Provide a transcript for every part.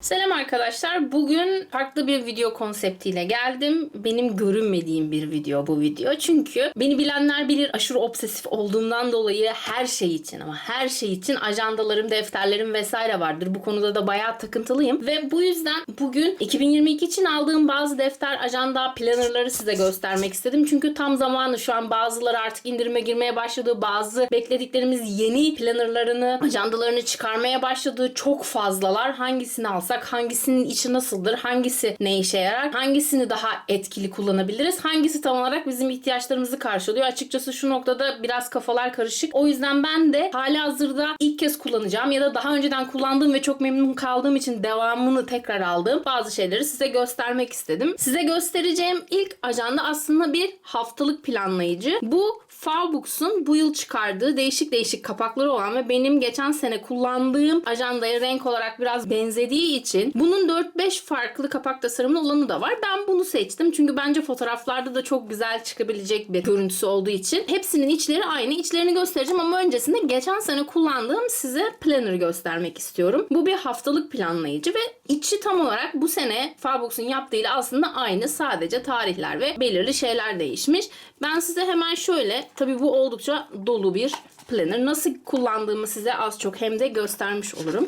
Selam arkadaşlar. Bugün farklı bir video konseptiyle geldim. Benim görünmediğim bir video bu video. Çünkü beni bilenler bilir aşırı obsesif olduğumdan dolayı her şey için ama her şey için ajandalarım, defterlerim vesaire vardır. Bu konuda da bayağı takıntılıyım. Ve bu yüzden bugün 2022 için aldığım bazı defter, ajanda, plannerları size göstermek istedim. Çünkü tam zamanı şu an bazıları artık indirime girmeye başladı. Bazı beklediklerimiz yeni plannerlarını, ajandalarını çıkarmaya başladı. Çok fazlalar. Hangisini alsak, hangisinin içi nasıldır, hangisi ne işe yarar, hangisini daha etkili kullanabiliriz, hangisi tam olarak bizim ihtiyaçlarımızı karşılıyor. Açıkçası şu noktada biraz kafalar karışık. O yüzden ben de hali hazırda ilk kez kullanacağım ya da daha önceden kullandığım ve çok memnun kaldığım için devamını tekrar aldığım bazı şeyleri size göstermek istedim. Size göstereceğim ilk ajanda aslında bir haftalık planlayıcı. Bu Farbooks'un bu yıl çıkardığı değişik değişik kapakları olan ve benim geçen sene kullandığım ajandaya renk olarak biraz benzediği için bunun 4-5 farklı kapak tasarımlı olanı da var. Ben bunu seçtim çünkü bence fotoğraflarda da çok güzel çıkabilecek bir görüntüsü olduğu için. Hepsinin içleri aynı. İçlerini göstereceğim ama öncesinde geçen sene kullandığım size planner göstermek istiyorum. Bu bir haftalık planlayıcı ve içi tam olarak bu sene Farbooks'un yaptığıyla aslında aynı. Sadece tarihler ve belirli şeyler değişmiş. Ben size hemen şöyle tabii bu oldukça dolu bir planner. Nasıl kullandığımı size az çok hem de göstermiş olurum.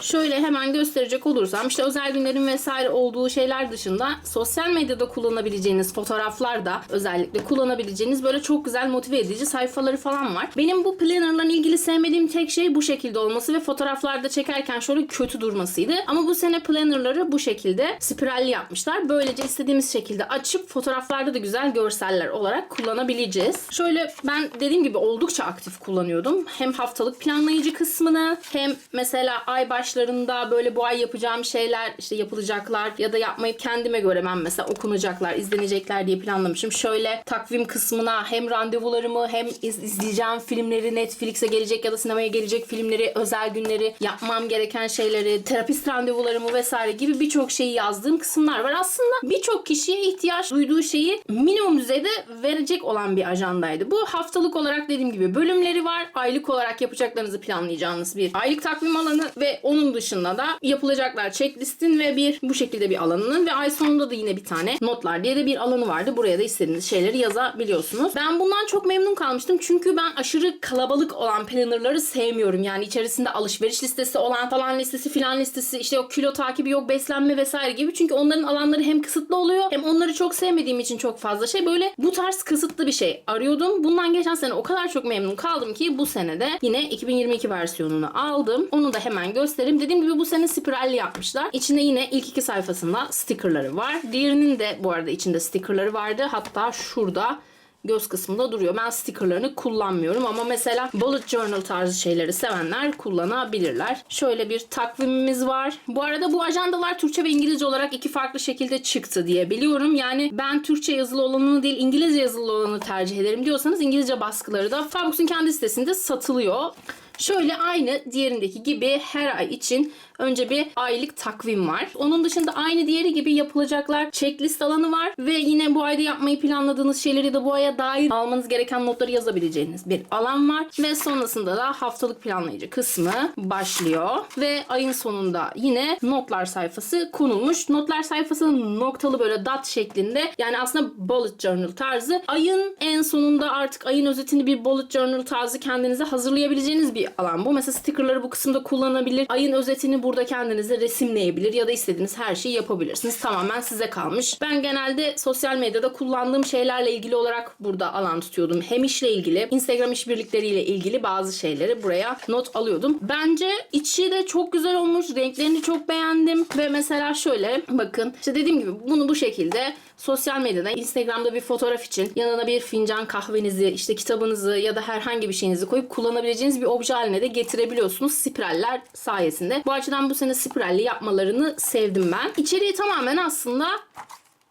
Şöyle hemen gösterecek olursam işte özel günlerin vesaire olduğu şeyler dışında sosyal medyada kullanabileceğiniz fotoğraflarda özellikle kullanabileceğiniz böyle çok güzel motive edici sayfaları falan var. Benim bu planner'la ilgili sevmediğim tek şey bu şekilde olması ve fotoğraflarda çekerken şöyle kötü durmasıydı. Ama bu sene planner'ları bu şekilde spiralli yapmışlar. Böylece istediğimiz şekilde açıp fotoğraflarda da güzel görseller olarak kullanabileceğiz. Şöyle ben dediğim gibi oldukça aktif kullanıyordum. Hem haftalık planlayıcı kısmını hem mesela ay başlarında böyle bu ay yapacağım şeyler işte yapılacaklar ya da yapmayıp kendime göre ben mesela okunacaklar, izlenecekler diye planlamışım. Şöyle takvim kısmına hem randevularımı hem iz- izleyeceğim filmleri, Netflix'e gelecek ya da sinemaya gelecek filmleri, özel günleri, yapmam gereken şeyleri, terapist randevularımı vesaire gibi birçok şeyi yazdığım kısımlar var. Aslında birçok kişiye ihtiyaç duyduğu şeyi minimum düzeyde verecek olan bir ajandaydı. Bu haftalık olarak dediğim gibi bölümleri var. Aylık olarak yapacaklarınızı planlayacağınız bir aylık takvim alanı ve onun dışında da yapılacaklar checklistin ve bir bu şekilde bir alanının ve ay sonunda da yine bir tane notlar diye de bir alanı vardı. Buraya da istediğiniz şeyleri yazabiliyorsunuz. Ben bundan çok memnun kalmıştım. Çünkü ben aşırı kalabalık olan plannerları sevmiyorum. Yani içerisinde alışveriş listesi olan falan listesi filan listesi işte yok kilo takibi yok beslenme vesaire gibi. Çünkü onların alanları hem kısıtlı oluyor hem onları çok sevmediğim için çok fazla şey böyle bu tarz kısıtlı bir şey arıyordum. Bundan geçen sene o kadar çok memnun kaldım ki bu senede yine 2022 versiyonunu aldım. Onu da hemen göstereyim. Dediğim gibi bu sene spiralli yapmışlar. İçinde yine ilk iki sayfasında stickerları var. Diğerinin de bu arada içinde stickerları vardı. Hatta şurada göz kısmında duruyor. Ben stickerlarını kullanmıyorum ama mesela bullet journal tarzı şeyleri sevenler kullanabilirler. Şöyle bir takvimimiz var. Bu arada bu ajandalar Türkçe ve İngilizce olarak iki farklı şekilde çıktı diye biliyorum. Yani ben Türkçe yazılı olanını değil İngilizce yazılı olanı tercih ederim diyorsanız İngilizce baskıları da Fabrooks'un kendi sitesinde satılıyor. Şöyle aynı diğerindeki gibi her ay için önce bir aylık takvim var. Onun dışında aynı diğeri gibi yapılacaklar checklist alanı var ve yine bu ayda yapmayı planladığınız şeyleri de bu aya dair almanız gereken notları yazabileceğiniz bir alan var ve sonrasında da haftalık planlayıcı kısmı başlıyor ve ayın sonunda yine notlar sayfası konulmuş. Notlar sayfası noktalı böyle dot şeklinde yani aslında bullet journal tarzı. Ayın en sonunda artık ayın özetini bir bullet journal tarzı kendinize hazırlayabileceğiniz bir alan bu. Mesela stickerları bu kısımda kullanabilir. Ayın özetini burada kendinize resimleyebilir ya da istediğiniz her şeyi yapabilirsiniz. Tamamen size kalmış. Ben genelde sosyal medyada kullandığım şeylerle ilgili olarak burada alan tutuyordum. Hem işle ilgili, Instagram işbirlikleriyle ilgili bazı şeyleri buraya not alıyordum. Bence içi de çok güzel olmuş. Renklerini çok beğendim. Ve mesela şöyle bakın. işte dediğim gibi bunu bu şekilde sosyal medyada Instagram'da bir fotoğraf için yanına bir fincan kahvenizi, işte kitabınızı ya da herhangi bir şeyinizi koyup kullanabileceğiniz bir obje haline de getirebiliyorsunuz spiraller sayesinde. Bu açıdan bu sene spiralli yapmalarını sevdim ben. İçeriği tamamen aslında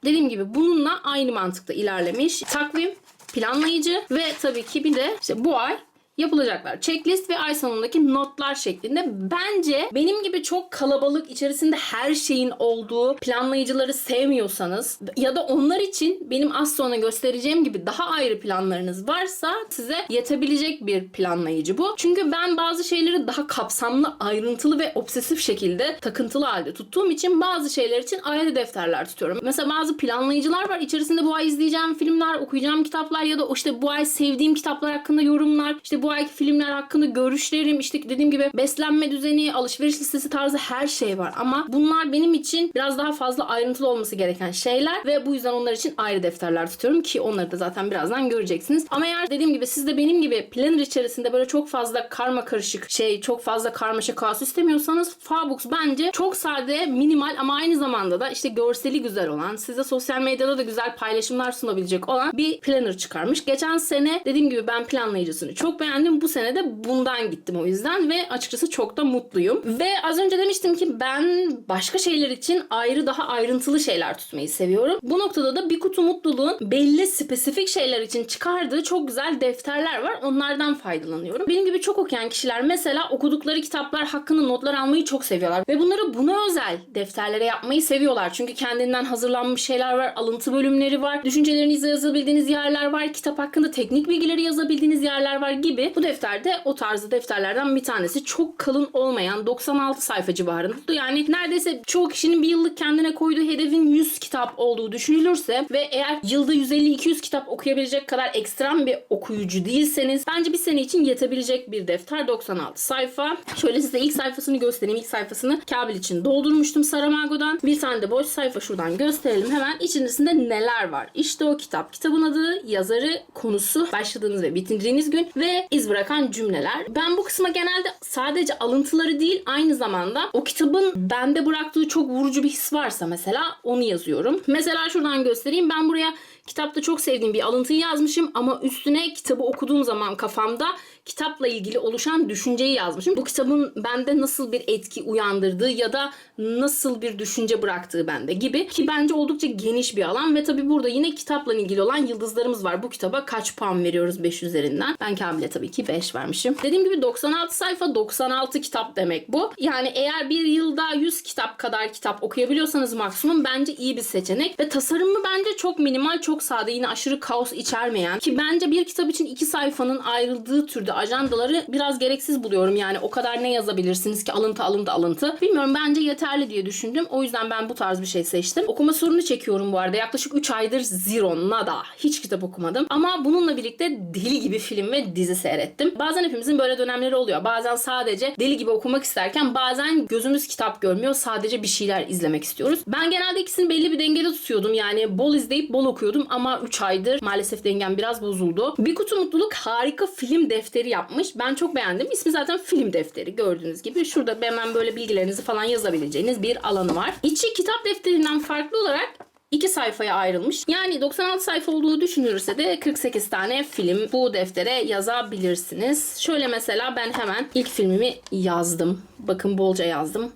dediğim gibi bununla aynı mantıkta ilerlemiş. Takvim, planlayıcı ve tabii ki bir de işte bu ay yapılacaklar. Checklist ve ay sonundaki notlar şeklinde. Bence benim gibi çok kalabalık içerisinde her şeyin olduğu planlayıcıları sevmiyorsanız ya da onlar için benim az sonra göstereceğim gibi daha ayrı planlarınız varsa size yetebilecek bir planlayıcı bu. Çünkü ben bazı şeyleri daha kapsamlı, ayrıntılı ve obsesif şekilde takıntılı halde tuttuğum için bazı şeyler için ayrı defterler tutuyorum. Mesela bazı planlayıcılar var. İçerisinde bu ay izleyeceğim filmler, okuyacağım kitaplar ya da işte bu ay sevdiğim kitaplar hakkında yorumlar, işte bu ayki filmler hakkında görüşlerim, işte dediğim gibi beslenme düzeni, alışveriş listesi tarzı her şey var. Ama bunlar benim için biraz daha fazla ayrıntılı olması gereken şeyler ve bu yüzden onlar için ayrı defterler tutuyorum ki onları da zaten birazdan göreceksiniz. Ama eğer dediğim gibi siz de benim gibi planner içerisinde böyle çok fazla karma karışık şey, çok fazla karmaşa kaos istemiyorsanız Fabooks bence çok sade, minimal ama aynı zamanda da işte görseli güzel olan, size sosyal medyada da güzel paylaşımlar sunabilecek olan bir planner çıkarmış. Geçen sene dediğim gibi ben planlayıcısını çok beğendim. Bu sene de bundan gittim o yüzden ve açıkçası çok da mutluyum. Ve az önce demiştim ki ben başka şeyler için ayrı daha ayrıntılı şeyler tutmayı seviyorum. Bu noktada da bir kutu mutluluğun belli spesifik şeyler için çıkardığı çok güzel defterler var. Onlardan faydalanıyorum. Benim gibi çok okuyan kişiler mesela okudukları kitaplar hakkında notlar almayı çok seviyorlar. Ve bunları buna özel defterlere yapmayı seviyorlar. Çünkü kendinden hazırlanmış şeyler var, alıntı bölümleri var, düşüncelerinizi yazabildiğiniz yerler var, kitap hakkında teknik bilgileri yazabildiğiniz yerler var gibi. Bu defterde o tarzı defterlerden bir tanesi. Çok kalın olmayan 96 sayfa civarında. Yani neredeyse çoğu kişinin bir yıllık kendine koyduğu hedefin 100 kitap olduğu düşünülürse ve eğer yılda 150-200 kitap okuyabilecek kadar ekstrem bir okuyucu değilseniz bence bir sene için yetebilecek bir defter 96 sayfa. Şöyle size ilk sayfasını göstereyim. İlk sayfasını Kabil için doldurmuştum Saramago'dan. Bir tane de boş sayfa şuradan gösterelim hemen. İçerisinde neler var? İşte o kitap. Kitabın adı, yazarı, konusu, başladığınız ve bitirdiğiniz gün ve iz bırakan cümleler. Ben bu kısma genelde sadece alıntıları değil aynı zamanda o kitabın bende bıraktığı çok vurucu bir his varsa mesela onu yazıyorum. Mesela şuradan göstereyim. Ben buraya kitapta çok sevdiğim bir alıntıyı yazmışım ama üstüne kitabı okuduğum zaman kafamda kitapla ilgili oluşan düşünceyi yazmışım. Bu kitabın bende nasıl bir etki uyandırdığı ya da nasıl bir düşünce bıraktığı bende gibi ki bence oldukça geniş bir alan ve tabii burada yine kitapla ilgili olan yıldızlarımız var. Bu kitaba kaç puan veriyoruz 5 üzerinden? Ben Kamil'e tabii ki 5 vermişim. Dediğim gibi 96 sayfa 96 kitap demek bu. Yani eğer bir yılda 100 kitap kadar kitap okuyabiliyorsanız maksimum bence iyi bir seçenek ve tasarımı bence çok minimal, çok sade, yine aşırı kaos içermeyen ki bence bir kitap için iki sayfanın ayrıldığı türde ajandaları biraz gereksiz buluyorum. Yani o kadar ne yazabilirsiniz ki alıntı alıntı alıntı. Bilmiyorum bence yeterli diye düşündüm. O yüzden ben bu tarz bir şey seçtim. Okuma sorunu çekiyorum bu arada. Yaklaşık 3 aydır zero, nada. Hiç kitap okumadım. Ama bununla birlikte deli gibi film ve dizi seyrettim. Bazen hepimizin böyle dönemleri oluyor. Bazen sadece deli gibi okumak isterken bazen gözümüz kitap görmüyor. Sadece bir şeyler izlemek istiyoruz. Ben genelde ikisini belli bir dengede tutuyordum. Yani bol izleyip bol okuyordum ama 3 aydır maalesef dengem biraz bozuldu. Bir kutu mutluluk harika film defteri yapmış. Ben çok beğendim. İsmi zaten film defteri gördüğünüz gibi. Şurada hemen böyle bilgilerinizi falan yazabileceğiniz bir alanı var. İçi kitap defterinden farklı olarak iki sayfaya ayrılmış. Yani 96 sayfa olduğunu düşünülürse de 48 tane film bu deftere yazabilirsiniz. Şöyle mesela ben hemen ilk filmimi yazdım. Bakın bolca yazdım.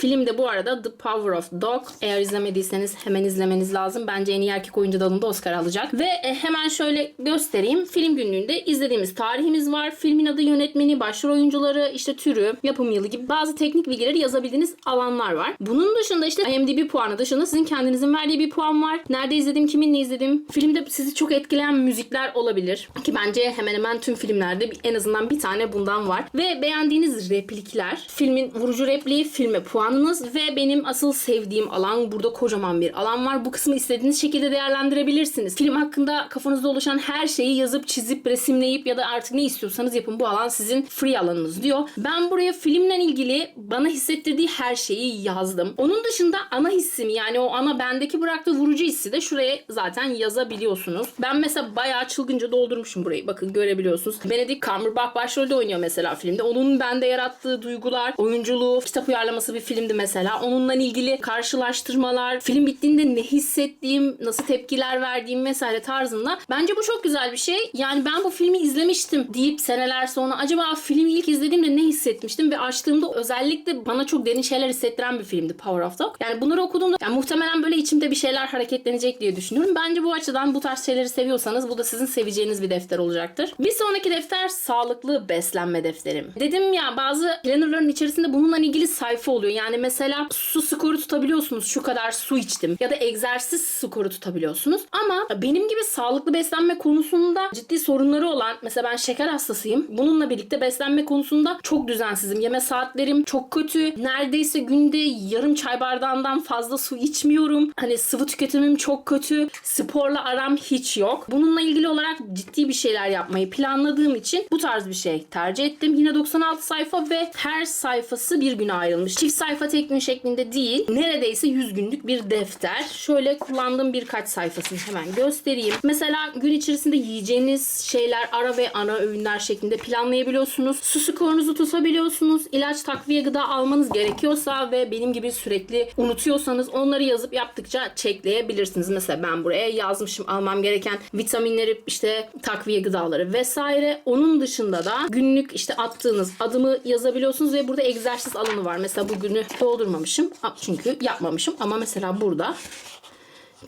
Film de bu arada The Power of Dog. Eğer izlemediyseniz hemen izlemeniz lazım. Bence en iyi erkek oyuncu dalında Oscar alacak. Ve e, hemen şöyle göstereyim. Film günlüğünde izlediğimiz tarihimiz var. Filmin adı, yönetmeni, başrol oyuncuları, işte türü, yapım yılı gibi bazı teknik bilgileri yazabildiğiniz alanlar var. Bunun dışında işte IMDb puanı dışında sizin kendinizin verdiği bir puan var. Nerede izledim, kiminle izledim. Filmde sizi çok etkileyen müzikler olabilir. Ki bence hemen hemen tüm filmlerde en azından bir tane bundan var. Ve beğendiğiniz replikler, filmin vurucu repliği, filme puanınız ve benim asıl sevdiğim alan burada kocaman bir alan var. Bu kısmı istediğiniz şekilde değerlendirebilirsiniz. Film hakkında kafanızda oluşan her şeyi yazıp çizip resimleyip ya da artık ne istiyorsanız yapın. Bu alan sizin free alanınız diyor. Ben buraya filmle ilgili bana hissettirdiği her şeyi yazdım. Onun dışında ana hissimi yani o ana bendeki bıraktığı vurucu hissi de şuraya zaten yazabiliyorsunuz. Ben mesela bayağı çılgınca doldurmuşum burayı. Bakın görebiliyorsunuz. Benedict Cumberbatch başrolde oynuyor mesela filmde. Onun bende yarattığı duygular, oyunculuğu, kitap uyarlaması bir filmdi mesela. Onunla ilgili karşılaştırmalar, film bittiğinde ne hissettiğim, nasıl tepkiler verdiğim vesaire tarzında. Bence bu çok güzel bir şey. Yani ben bu filmi izlemiştim deyip seneler sonra acaba filmi ilk izlediğimde ne hissetmiştim ve açtığımda özellikle bana çok derin şeyler hissettiren bir filmdi Power of Dog. Yani bunları okuduğumda yani muhtemelen böyle içimde bir şeyler hareketlenecek diye düşünüyorum. Bence bu açıdan bu tarz şeyleri seviyorsanız bu da sizin seveceğiniz bir defter olacaktır. Bir sonraki defter sağlıklı beslenme defterim. Dedim ya bazı plannerların içerisinde bununla ilgili sayfa oluyor. Yani mesela su skoru tutabiliyorsunuz. Şu kadar su içtim. Ya da egzersiz skoru tutabiliyorsunuz. Ama benim gibi sağlıklı beslenme konusunda ciddi sorunları olan mesela ben şeker hastasıyım. Bununla birlikte beslenme konusunda çok düzensizim. Yeme saatlerim çok kötü. Neredeyse günde yarım çay bardağından fazla su içmiyorum. Hani sıvı tüketimim çok kötü. Sporla aram hiç yok. Bununla ilgili olarak ciddi bir şeyler yapmayı planladığım için bu tarz bir şey tercih ettim. Yine 96 sayfa ve her sayfası bir güne ayrılmış. Çift sayfa tek gün şeklinde değil. Neredeyse 100 günlük bir defter. Şöyle kullandığım birkaç sayfasını hemen göstereyim. Mesela gün içerisinde yiyeceğiniz şeyler ara ve ana öğünler şeklinde planlayabiliyorsunuz. Su skorunuzu tutabiliyorsunuz. İlaç takviye gıda almanız gerekiyorsa ve benim gibi sürekli unutuyorsanız onları yazıp yaptıkça çekleyebilirsiniz. Mesela ben buraya yazmışım almam gereken vitaminleri işte takviye gıdaları vesaire. Onun dışında da günlük işte attığınız adımı yazabiliyorsunuz ve burada egzersiz alanı var. Mesela bugünü doldurmamışım. Çünkü yapmamışım. Ama mesela burada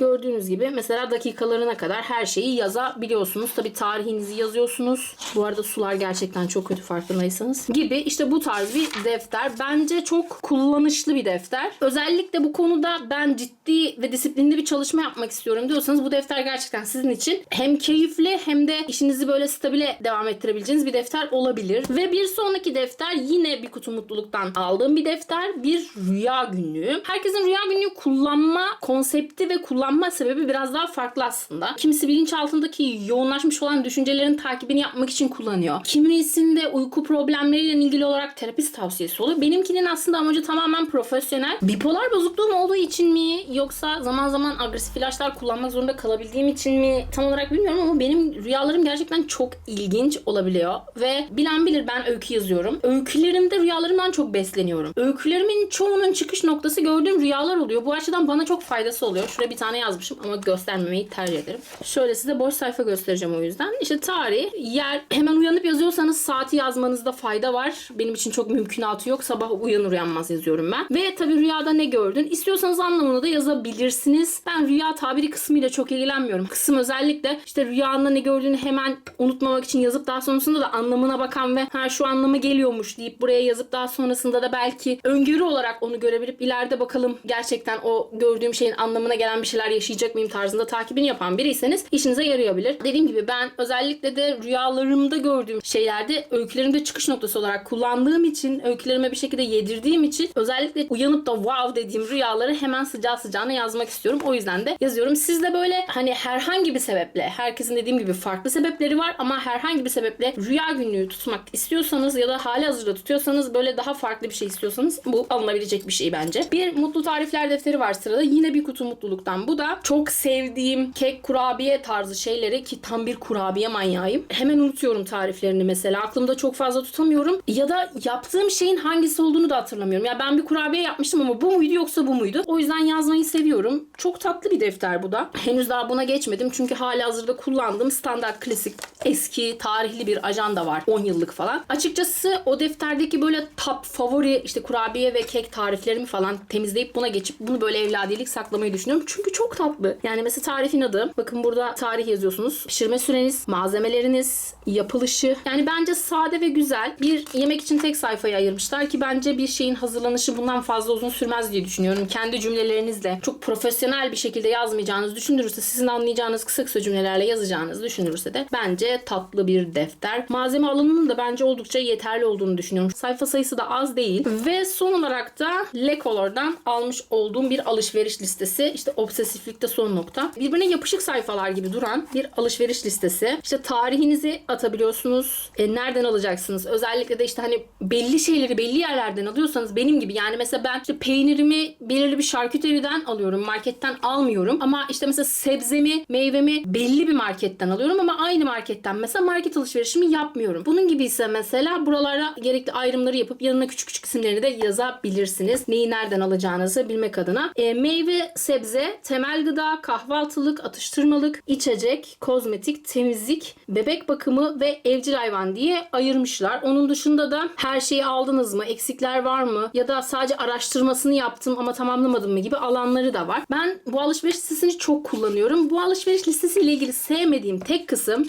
Gördüğünüz gibi mesela dakikalarına kadar her şeyi yazabiliyorsunuz. Tabi tarihinizi yazıyorsunuz. Bu arada sular gerçekten çok kötü farkındaysanız. Gibi işte bu tarz bir defter. Bence çok kullanışlı bir defter. Özellikle bu konuda ben ciddi ve disiplinli bir çalışma yapmak istiyorum diyorsanız bu defter gerçekten sizin için hem keyifli hem de işinizi böyle stabile devam ettirebileceğiniz bir defter olabilir. Ve bir sonraki defter yine bir kutu mutluluktan aldığım bir defter. Bir rüya günlüğü. Herkesin rüya günlüğü kullanma konsepti ve kullanma sebebi biraz daha farklı aslında. Kimisi bilinçaltındaki yoğunlaşmış olan düşüncelerin takibini yapmak için kullanıyor. Kimisinde uyku problemleriyle ilgili olarak terapist tavsiyesi oluyor. Benimkinin aslında amacı tamamen profesyonel. Bipolar bozukluğum olduğu için mi yoksa zaman zaman agresif ilaçlar kullanmak zorunda kalabildiğim için mi tam olarak bilmiyorum ama benim rüyalarım gerçekten çok ilginç olabiliyor. Ve bilen bilir ben öykü yazıyorum. Öykülerimde rüyalarımdan çok besleniyorum. Öykülerimin çoğunun çıkış noktası gördüğüm rüyalar oluyor. Bu açıdan bana çok faydası oluyor. Şuraya bir tane yazmışım ama göstermemeyi tercih ederim. Şöyle size boş sayfa göstereceğim o yüzden. İşte tarih, yer hemen uyanıp yazıyorsanız saati yazmanızda fayda var. Benim için çok mümkünatı yok. Sabah uyanır uyanmaz yazıyorum ben. Ve tabii rüyada ne gördün? İstiyorsanız anlamını da yazabilirsiniz. Ben rüya tabiri kısmıyla çok ilgilenmiyorum. Kısım özellikle işte rüyanda ne gördüğünü hemen unutmamak için yazıp daha sonrasında da anlamına bakan ve ha şu anlamı geliyormuş deyip buraya yazıp daha sonrasında da belki öngörü olarak onu görebilip ileride bakalım gerçekten o gördüğüm şeyin anlamına gelen bir şeyler yaşayacak mıyım tarzında takibini yapan biriyseniz işinize yarayabilir. Dediğim gibi ben özellikle de rüyalarımda gördüğüm şeylerde öykülerimde çıkış noktası olarak kullandığım için öykülerime bir şekilde yedirdiğim için özellikle uyanıp da wow dediğim rüyaları hemen sıcağı sıcağına yazmak istiyorum. O yüzden de yazıyorum. Siz de böyle hani herhangi bir sebeple herkesin dediğim gibi farklı sebepleri var ama herhangi bir sebeple rüya günlüğü tutmak istiyorsanız ya da hali hazırda tutuyorsanız böyle daha farklı bir şey istiyorsanız bu alınabilecek bir şey bence. Bir mutlu tarifler defteri var sırada. Yine bir kutu mutluluktan. Bu da çok sevdiğim kek kurabiye tarzı şeyleri ki tam bir kurabiye manyağıyım. Hemen unutuyorum tariflerini mesela. Aklımda çok fazla tutamıyorum. Ya da yaptığım şeyin hangisi olduğunu da hatırlamıyorum. Ya ben bir kurabiye yapmıştım ama bu muydu yoksa bu muydu? O yüzden yazmayı seviyorum. Çok tatlı bir defter bu da. Henüz daha buna geçmedim çünkü hali hazırda kullandığım standart klasik eski tarihli bir ajanda var. 10 yıllık falan. Açıkçası o defterdeki böyle top favori işte kurabiye ve kek tariflerimi falan temizleyip buna geçip bunu böyle evladiyelik saklamayı düşünüyorum. Çünkü çok tatlı. Yani mesela tarifin adı. Bakın burada tarih yazıyorsunuz. Pişirme süreniz, malzemeleriniz, yapılışı. Yani bence sade ve güzel. Bir yemek için tek sayfayı ayırmışlar ki bence bir şeyin hazırlanışı bundan fazla uzun sürmez diye düşünüyorum. Kendi cümlelerinizle çok profesyonel bir şekilde yazmayacağınız düşünülürse sizin anlayacağınız kısa kısa cümlelerle yazacağınız düşünülürse de bence tatlı bir defter. Malzeme alanının da bence oldukça yeterli olduğunu düşünüyorum. Sayfa sayısı da az değil. Ve son olarak da Le Color'dan almış olduğum bir alışveriş listesi. İşte obsesif obsesiflikte son nokta. Birbirine yapışık sayfalar gibi duran bir alışveriş listesi. İşte tarihinizi atabiliyorsunuz. E, nereden alacaksınız? Özellikle de işte hani belli şeyleri belli yerlerden alıyorsanız benim gibi yani mesela ben işte peynirimi belirli bir şarküteriden alıyorum. Marketten almıyorum. Ama işte mesela sebzemi, meyvemi belli bir marketten alıyorum ama aynı marketten mesela market alışverişimi yapmıyorum. Bunun gibi ise mesela buralara gerekli ayrımları yapıp yanına küçük küçük isimlerini de yazabilirsiniz. Neyi nereden alacağınızı bilmek adına. E, meyve, sebze, temel gıda, kahvaltılık, atıştırmalık, içecek, kozmetik, temizlik, bebek bakımı ve evcil hayvan diye ayırmışlar. Onun dışında da her şeyi aldınız mı? Eksikler var mı? Ya da sadece araştırmasını yaptım ama tamamlamadım mı gibi alanları da var. Ben bu alışveriş listesini çok kullanıyorum. Bu alışveriş listesiyle ilgili sevmediğim tek kısım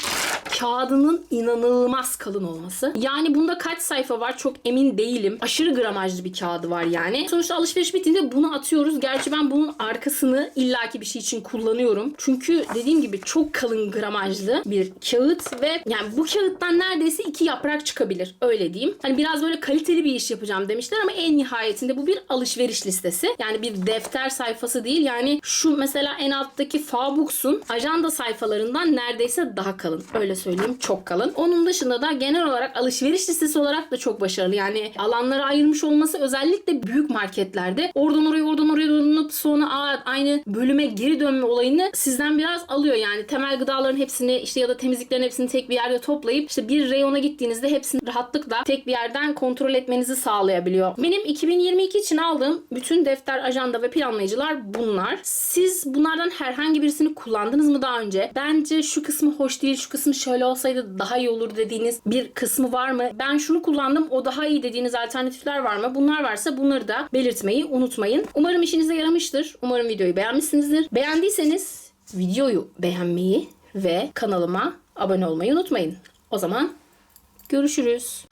kağıdının inanılmaz kalın olması. Yani bunda kaç sayfa var çok emin değilim. Aşırı gramajlı bir kağıdı var yani. Sonuçta alışveriş bittiğinde bunu atıyoruz. Gerçi ben bunun arkasını illaki bir şey için kullanıyorum. Çünkü dediğim gibi çok kalın gramajlı bir kağıt ve yani bu kağıttan neredeyse iki yaprak çıkabilir. Öyle diyeyim. Hani biraz böyle kaliteli bir iş yapacağım demişler ama en nihayetinde bu bir alışveriş listesi. Yani bir defter sayfası değil. Yani şu mesela en alttaki Fabux'un ajanda sayfalarından neredeyse daha kalın. Öyle söyleyeyim. Çok kalın. Onun dışında da genel olarak alışveriş listesi olarak da çok başarılı. Yani alanlara ayrılmış olması özellikle büyük marketlerde oradan oraya oradan oraya dönüp sonra aa, aynı bölüme geri dönme olayını sizden biraz alıyor. Yani temel gıdaların hepsini işte ya da temizliklerin hepsini tek bir yerde toplayıp işte bir reyona gittiğinizde hepsini rahatlıkla tek bir yerden kontrol etmenizi sağlayabiliyor. Benim 2022 için aldığım bütün defter, ajanda ve planlayıcılar bunlar. Siz bunlardan herhangi birisini kullandınız mı daha önce? Bence şu kısmı hoş değil, şu kısmı şöyle olsaydı daha iyi olur dediğiniz bir kısmı var mı? Ben şunu kullandım, o daha iyi dediğiniz alternatifler var mı? Bunlar varsa bunları da belirtmeyi unutmayın. Umarım işinize yaramıştır. Umarım videoyu beğenmişsinizdir. Beğendiyseniz videoyu beğenmeyi ve kanalıma abone olmayı unutmayın. O zaman görüşürüz.